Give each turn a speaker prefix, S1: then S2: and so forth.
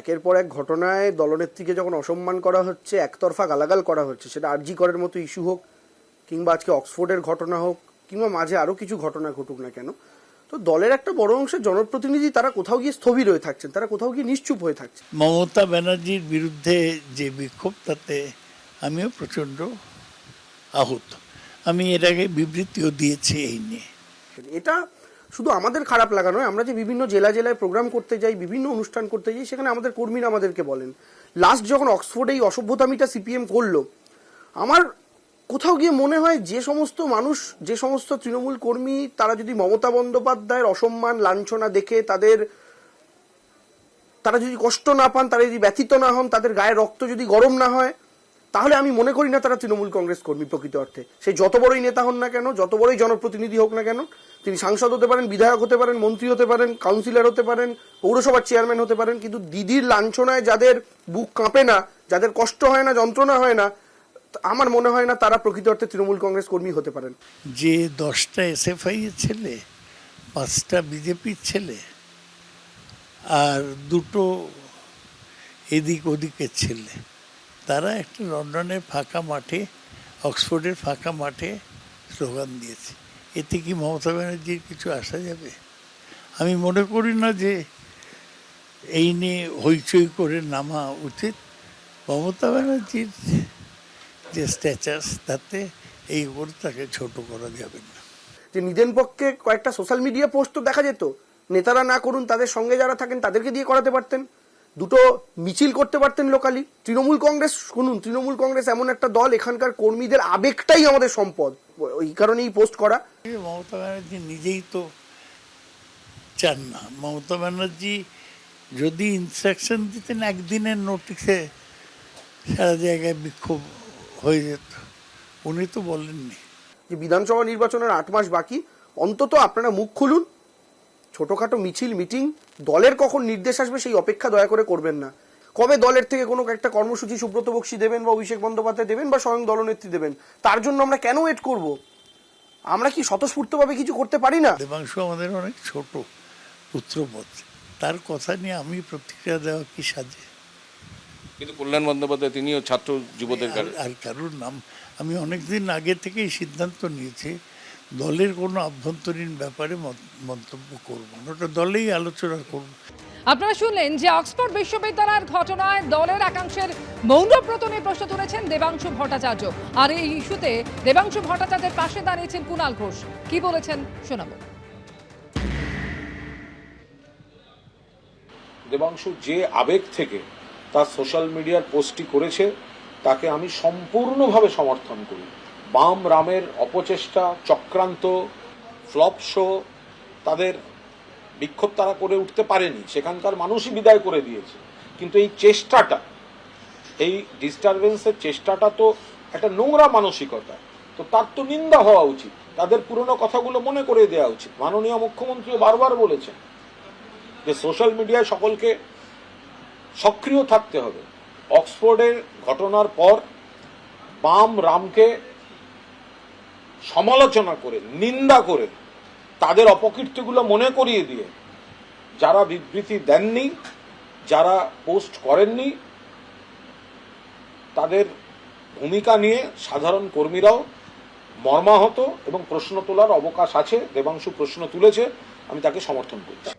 S1: একের পর এক ঘটনায় দলনেত্রীকে যখন অসম্মান করা হচ্ছে একতরফা গালাগাল করা হচ্ছে সেটা আরজি করের মতো ইস্যু হোক কিংবা আজকে অক্সফোর্ডের ঘটনা হোক কিংবা মাঝে আরও কিছু ঘটনা ঘটুক না কেন তো দলের একটা বড় অংশের জনপ্রতিনিধি তারা কোথাও গিয়ে স্থবির হয়ে থাকছেন তারা কোথাও গিয়ে নিশ্চুপ হয়ে থাকছেন।
S2: মমতা ব্যানার্জির বিরুদ্ধে যে বিক্ষোভ তাতে আমিও প্রচণ্ড আহত। আমি এর আগে বিবৃতিও দিয়েছি এই নিয়ে।
S1: এটা শুধু আমাদের খারাপ লাগা নয়, আমরা যে বিভিন্ন জেলা জেলায় প্রোগ্রাম করতে যাই, বিভিন্ন অনুষ্ঠান করতে যাই, সেখানে আমাদের কর্মীরা আমাদেরকে বলেন। লাস্ট যখন অক্সফোর্ডে এই অসভ্যতামিটা সিপিএম করল, আমার কোথাও গিয়ে মনে হয় যে সমস্ত মানুষ, যে সমস্ত তৃণমূল কর্মী, তারা যদি মমতা বন্দ্যোপাধ্যায়ের অসম্মান, লাঞ্ছনা দেখে তাদের, তারা যদি কষ্ট না পান, তারা যদি ব্যথিত না হন, তাদের গায়ে রক্ত যদি গরম না হয় তাহলে আমি মনে করি না তারা তৃণমূল কংগ্রেস কর্মী প্রকৃত অর্থে। সে যত বড়ই নেতা হন না কেন, যত বড়ই জনপ্রতিনিধি হোক না কেন, তিনি সাংসদ হতে পারেন, বিধায়ক হতে পারেন, মন্ত্রী হতে পারেন, কাউন্সিলর হতে পারেন, পৌরসভার চেয়ারম্যান হতে পারেন, কিন্তু দিদির লাঞ্ছনায় যাদের বুক কাঁপে না, যাদের কষ্ট হয় না, যন্ত্রণা হয় না, আমার মনে হয় না তারা প্রকৃত অর্থে তৃণমূল কংগ্রেস কর্মী হতে পারেন।
S2: যে দশটা এস এসএফআই এর ছেলে, পাঁচটা বিজেপির ছেলে, আর দুটো এদিক ওদিকের ছেলে তারা একটা লন্ডনের ফাঁকা মাঠে, অক্সফোর্ডের ফাঁকা মাঠে স্লোগান দিয়েছে। এতে কি মমতা ব্যানার্জির কিছু আসা যাবে? আমি মনে করি না যে এই নিয়ে হইচই করে নামা উচিত। মমতা ব্যানার্জির যে স্ট্যাচাস তাতে এই করে তাকে ছোট করা যাবে না।
S1: যে নিজের পক্ষে কয়েকটা সোশ্যাল মিডিয়া পোস্ট তো দেখা যেত। নেতারা না করুন, তাদের সঙ্গে যারা থাকেন, তাদেরকে দিয়ে করাতে পারতেন। দুটো মিছিল করতে পারতেন লোকালি তৃণমূল কংগ্রেস শুনুন তৃণমূল কংগ্রেস এমন একটা দল এখানকার কর্মীদের আবেগটাই আমাদের সম্পদ। ওই কারণেই পোস্ট করা।
S2: মমতা ব্যানার্জি নিজেই তো চান না। মমতা ব্যানার্জি যদি ইনস্ট্রাকশন দিতেন একদিনের নোটিশে সারা জায়গায় বিক্ষোভ হয়ে যেত। উনি তো বলেননি।
S1: যে বিধানসভা নির্বাচনের আট মাস বাকি অন্তত আপনারা মুখ খুলুন ছোটখাটো মিছিল মিটিং দলের কখন নির্দেশ আসবে সেই অপেক্ষা দয়া করে করবেন না। কবে দলের থেকে কোনো একটা কর্মসূচি সুব্রত বক্সি দেবেন বা অভিষেক বন্দ্যোপাধ্যায় দেবেন বা স্বয়ং দলনেত্রী দেবেন তার জন্য আমরা কেন ওয়েট করব? আমরা কি স্বতঃস্ফূর্তভাবে কিছু করতে পারি না?
S2: দেবাংশু আমাদের অনেক ছোট পুত্রপথ তার কথা নিয়ে আমি প্রতিক্রিয়া দেওয়া কি সাজে?
S3: কিন্তু কল্যাণ বন্দ্যোপাধ্যায় তিনিও ছাত্র যুবদের
S2: আর- আর কারোর নাম? আমি অনেকদিন আগে থেকেই সিদ্ধান্ত নিয়েছি দলের কোনো আভ্যন্তরীণ ব্যাপারে মত- মন্তব্য করব না। ওটা দলেই আলোচনা করব।
S4: আপনারা শুনলেন যে অক্সফোর্ড বিশ্ববিদ্যালয়ের ঘটনায় দলের একাংশের মৌনব্রত নিয়ে প্রশ্ন তুলেছেন দেবাংশু ভট্টাচার্য। আর এই ইস্যুতে দেবাংশু ভট্টাচার্যের পাশে দাঁড়িয়েছেন কুণাল ঘোষ। কি বলেছেন শোনাবো।
S3: দেবাংশু যে আবেগ থেকে তার সোশ্যাল মিডিয়ার পোস্টটি করেছে তাকে আমি সম্পূর্ণভাবে সমর্থন করি। বাম রামের অপচেষ্টা, চক্রান্ত, ফ্লপ শো, তাদের বিক্ষোভ তারা করে উঠতে পারেনি। সেখানকার মানুষই বিদায় করে দিয়েছে। কিন্তু এই চেষ্টাটা, এই ডিস্টারবেন্সের চেষ্টাটা তো একটা নোংরা মানসিকতা। তো তার তো নিন্দা হওয়া উচিত। তাদের পুরনো কথাগুলো মনে করে দেওয়া উচিত। মাননীয় মুখ্যমন্ত্রীও বারবার বলেছেন যে সোশ্যাল মিডিয়ায় সকলকে সক্রিয় থাকতে হবে। অক্সফোর্ডের ঘটনার পর বাম রামকে সমালোচনা করে, নিন্দা করে, তাদের অপকীর্তিগুলো মনে করিয়ে দিয়ে যারা বিবৃতি দেননি, যারা পোস্ট করেননি, তাদের ভূমিকা নিয়ে সাধারণ কর্মীরাও মর্মাহত এবং প্রশ্ন তোলার অবকাশ আছে, দেবাংশু প্রশ্ন তুলেছে, আমি তাকে সমর্থন করছি।